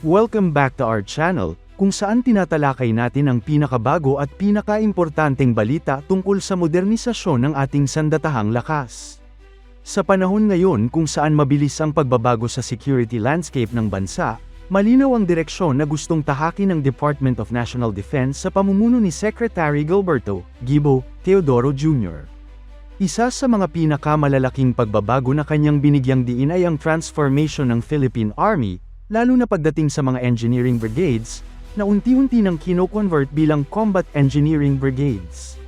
Welcome back to our channel, kung saan tinatalakay natin ang pinakabago at pinakaimportanteng balita tungkol sa modernisasyon ng ating sandatahang lakas. Sa panahon ngayon kung saan mabilis ang pagbabago sa security landscape ng bansa, malinaw ang direksyon na gustong tahakin ng Department of National Defense sa pamumuno ni Secretary Gilberto Gibo Teodoro Jr. Isa sa mga pinakamalalaking pagbabago na kanyang binigyang diin ay ang transformation ng Philippine Army, lalo na pagdating sa mga engineering brigades, na unti-unti nang kino-convert bilang combat engineering brigades.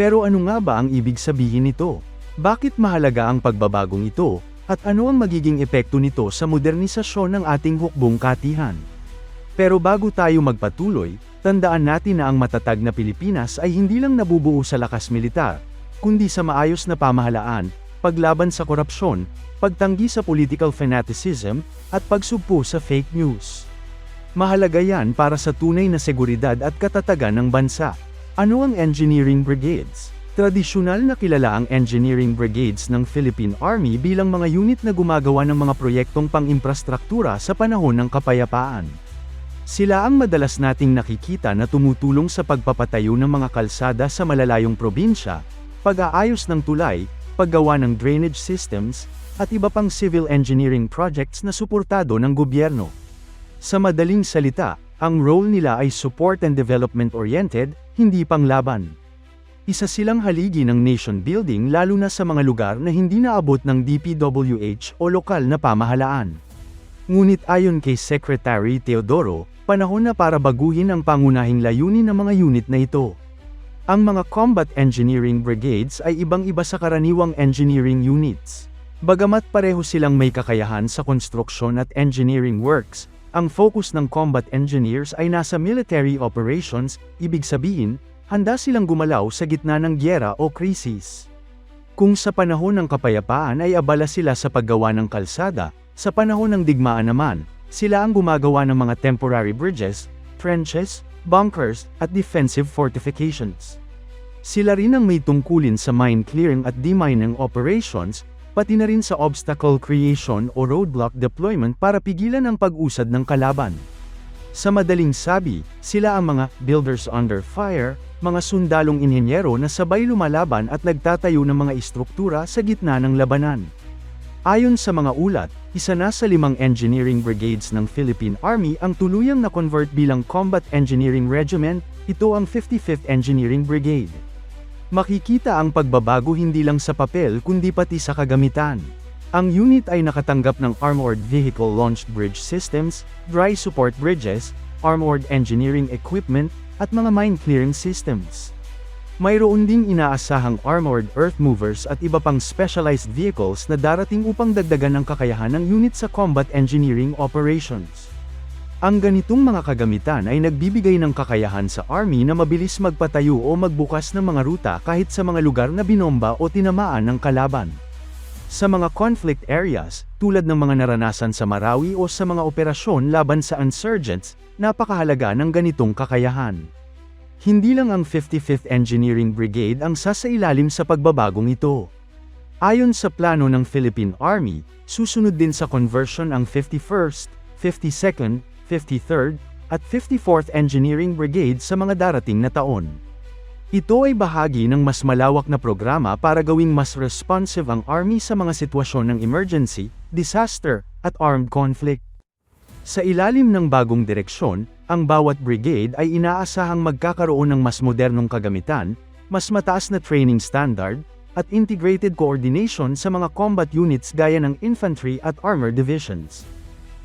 Pero ano nga ba ang ibig sabihin nito? Bakit mahalaga ang pagbabagong ito, at ano ang magiging epekto nito sa modernisasyon ng ating hukbong katihan? Pero bago tayo magpatuloy, tandaan natin na ang matatag na Pilipinas ay hindi lang nabubuo sa lakas militar, kundi sa maayos na pamahalaan, paglaban sa korupsyon, pagtanggi sa political fanaticism, at pagsugpo sa fake news. Mahalaga yan para sa tunay na seguridad at katatagan ng bansa. Ano ang Engineering Brigades? Tradisyonal na kilala ang Engineering Brigades ng Philippine Army bilang mga unit na gumagawa ng mga proyektong pang-imprastruktura sa panahon ng kapayapaan. Sila ang madalas nating nakikita na tumutulong sa pagpapatayo ng mga kalsada sa malalayong probinsya, pag-aayos ng tulay, paggawa ng drainage systems, at iba pang civil engineering projects na suportado ng gobyerno. Sa madaling salita, ang role nila ay support and development oriented, hindi panglaban. Isa silang haligi ng nation building lalo na sa mga lugar na hindi naabot ng DPWH o lokal na pamahalaan. Ngunit ayon kay Secretary Teodoro, panahon na para baguhin ang pangunahing layunin ng mga unit na ito. Ang mga Combat Engineering Brigades ay ibang-iba sa karaniwang engineering units. Bagamat pareho silang may kakayahan sa konstruksyon at engineering works, ang focus ng combat engineers ay nasa military operations, ibig sabihin, handa silang gumalaw sa gitna ng gyera o krisis. Kung sa panahon ng kapayapaan ay abala sila sa paggawa ng kalsada, sa panahon ng digmaan naman, sila ang gumagawa ng mga temporary bridges, trenches, bunkers, at defensive fortifications. Sila rin ang may tungkulin sa mine clearing at demining operations, pati na rin sa obstacle creation o roadblock deployment para pigilan ang pag-usad ng kalaban. Sa madaling sabi, sila ang mga builders under fire, mga sundalong inhenyero na sabay lumalaban at nagtatayo ng mga istruktura sa gitna ng labanan. Ayon sa mga ulat, isa na sa limang engineering brigades ng Philippine Army ang tuluyang na-convert bilang Combat Engineering Regiment, ito ang 55th Engineering Brigade. Makikita ang pagbabago hindi lang sa papel kundi pati sa kagamitan. Ang unit ay nakatanggap ng Armored Vehicle Launched Bridge Systems, Dry Support Bridges, Armored Engineering Equipment, at mga mine clearing systems. Mayroon ding inaasahang armored earth movers at iba pang specialized vehicles na darating upang dagdagan ang kakayahan ng unit sa combat engineering operations. Ang ganitong mga kagamitan ay nagbibigay ng kakayahan sa Army na mabilis magpatayo o magbukas ng mga ruta kahit sa mga lugar na binomba o tinamaan ng kalaban. Sa mga conflict areas, tulad ng mga naranasan sa Marawi o sa mga operasyon laban sa insurgents, napakahalaga ng ganitong kakayahan. Hindi lang ang 55th Engineering Brigade ang sasailalim sa pagbabagong ito. Ayon sa plano ng Philippine Army, susunod din sa conversion ang 51st, 52nd, 53rd, at 54th Engineering Brigade sa mga darating na taon. Ito ay bahagi ng mas malawak na programa para gawing mas responsive ang Army sa mga sitwasyon ng emergency, disaster, at armed conflict. Sa ilalim ng bagong direksyon, ang bawat brigade ay inaasahang magkakaroon ng mas modernong kagamitan, mas mataas na training standard, at integrated coordination sa mga combat units gaya ng infantry at armor divisions.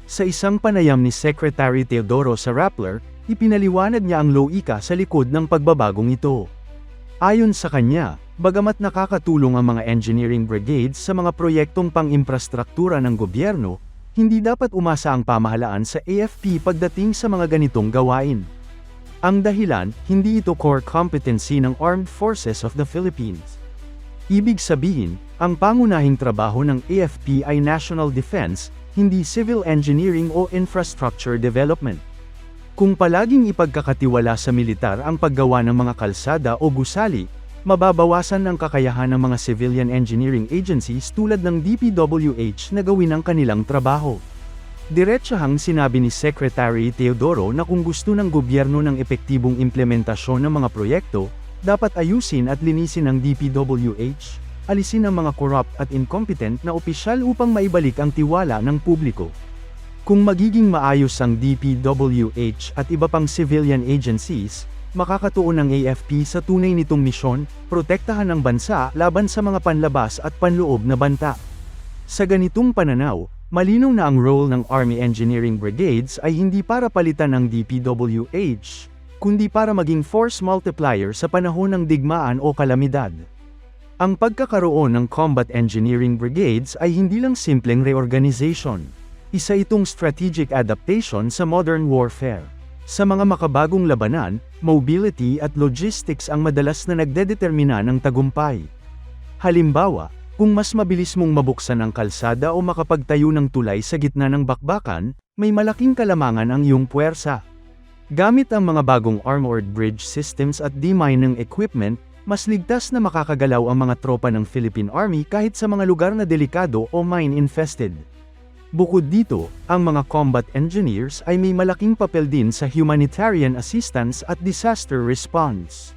Sa isang panayam ni Secretary Teodoro sa Rappler, ipinaliwanag niya ang loika sa likod ng pagbabagong ito. Ayon sa kanya, bagamat nakakatulong ang mga engineering brigades sa mga proyektong pang-imprastruktura ng gobyerno, hindi dapat umasa ang pamahalaan sa AFP pagdating sa mga ganitong gawain. Ang dahilan, hindi ito core competency ng Armed Forces of the Philippines. Ibig sabihin, ang pangunahing trabaho ng AFP ay national defense, hindi civil engineering o infrastructure development. Kung palaging ipagkakatiwala sa militar ang paggawa ng mga kalsada o gusali, mababawasan ang kakayahan ng mga civilian engineering agencies tulad ng DPWH na gawin ang kanilang trabaho. Diretsahang sinabi ni Secretary Teodoro na kung gusto ng gobyerno ng epektibong implementasyon ng mga proyekto, dapat ayusin at linisin ang DPWH, alisin ang mga corrupt at incompetent na opisyal upang maibalik ang tiwala ng publiko. Kung magiging maayos ang DPWH at iba pang civilian agencies, makakatuon ang AFP sa tunay nitong misyon, protektahan ang bansa laban sa mga panlabas at panloob na banta. Sa ganitong pananaw, malinaw na ang role ng Army Engineering Brigades ay hindi para palitan ang DPWH, kundi para maging force multiplier sa panahon ng digmaan o kalamidad. Ang pagkakaroon ng Combat Engineering Brigades ay hindi lang simpleng reorganization. Isa itong strategic adaptation sa modern warfare. Sa mga makabagong labanan, mobility at logistics ang madalas na nagdedetermina ng tagumpay. Halimbawa, kung mas mabilis mong mabuksan ang kalsada o makapagtayo ng tulay sa gitna ng bakbakan, may malaking kalamangan ang iyong puwersa. Gamit ang mga bagong armored bridge systems at demining equipment, mas ligtas na makakagalaw ang mga tropa ng Philippine Army kahit sa mga lugar na delikado o mine-infested. Bukod dito, ang mga combat engineers ay may malaking papel din sa humanitarian assistance at disaster response.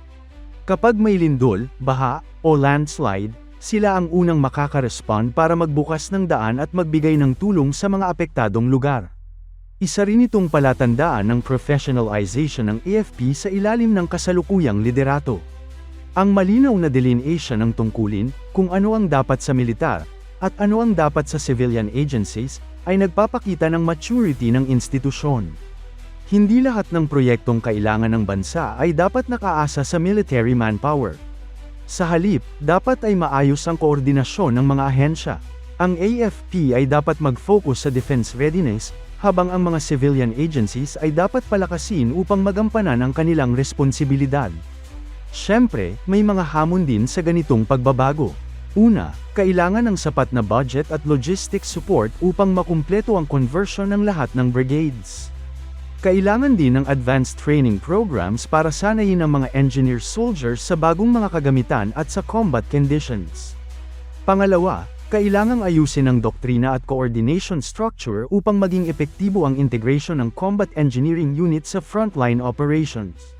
Kapag may lindol, baha, o landslide, sila ang unang makaka-respond para magbukas ng daan at magbigay ng tulong sa mga apektadong lugar. Isa rin itong palatandaan ng professionalization ng AFP sa ilalim ng kasalukuyang liderato. Ang malinaw na delineation ng tungkulin, kung ano ang dapat sa militar, at ano ang dapat sa civilian agencies, ay nagpapakita ng maturity ng institusyon. Hindi lahat ng proyektong kailangan ng bansa ay dapat nakaasa sa military manpower. Sa halip, dapat ay maayos ang koordinasyon ng mga ahensya. Ang AFP ay dapat mag-focus sa defense readiness, habang ang mga civilian agencies ay dapat palakasin upang magampanan ang kanilang responsibilidad. Siyempre, may mga hamon din sa ganitong pagbabago. Una, kailangan ng sapat na budget at logistics support upang makumpleto ang conversion ng lahat ng brigades. Kailangan din ng advanced training programs para sanayin ang mga engineer soldiers sa bagong mga kagamitan at sa combat conditions. Pangalawa, kailangang ayusin ang doktrina at coordination structure upang maging epektibo ang integration ng combat engineering unit sa frontline operations.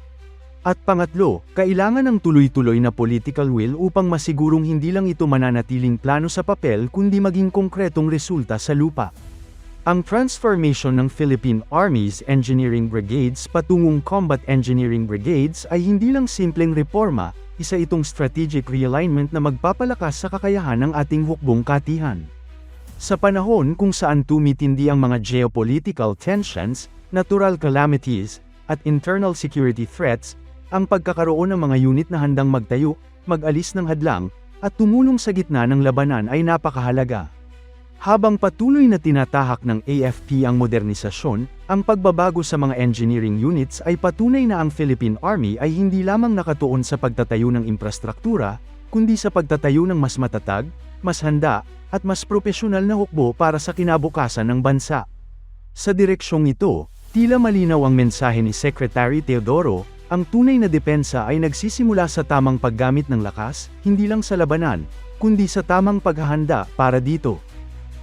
At pangatlo, kailangan ng tuloy-tuloy na political will upang masigurong hindi lang ito mananatiling plano sa papel kundi maging konkretong resulta sa lupa. Ang transformation ng Philippine Army's Engineering Brigades patungong Combat Engineering Brigades ay hindi lang simpleng reforma, isa itong strategic realignment na magpapalakas sa kakayahan ng ating hukbong katihan. Sa panahon kung saan tumitindi ang mga geopolitical tensions, natural calamities, at internal security threats, ang pagkakaroon ng mga unit na handang magtayo, mag-alis ng hadlang, at tumulong sa gitna ng labanan ay napakahalaga. Habang patuloy na tinatahak ng AFP ang modernisasyon, ang pagbabago sa mga engineering units ay patunay na ang Philippine Army ay hindi lamang nakatuon sa pagtatayo ng infrastruktura, kundi sa pagtatayo ng mas matatag, mas handa, at mas propesyonal na hukbo para sa kinabukasan ng bansa. Sa direksyong ito, tila malinaw ang mensahe ni Secretary Teodoro, ang tunay na depensa ay nagsisimula sa tamang paggamit ng lakas, hindi lang sa labanan, kundi sa tamang paghahanda para dito.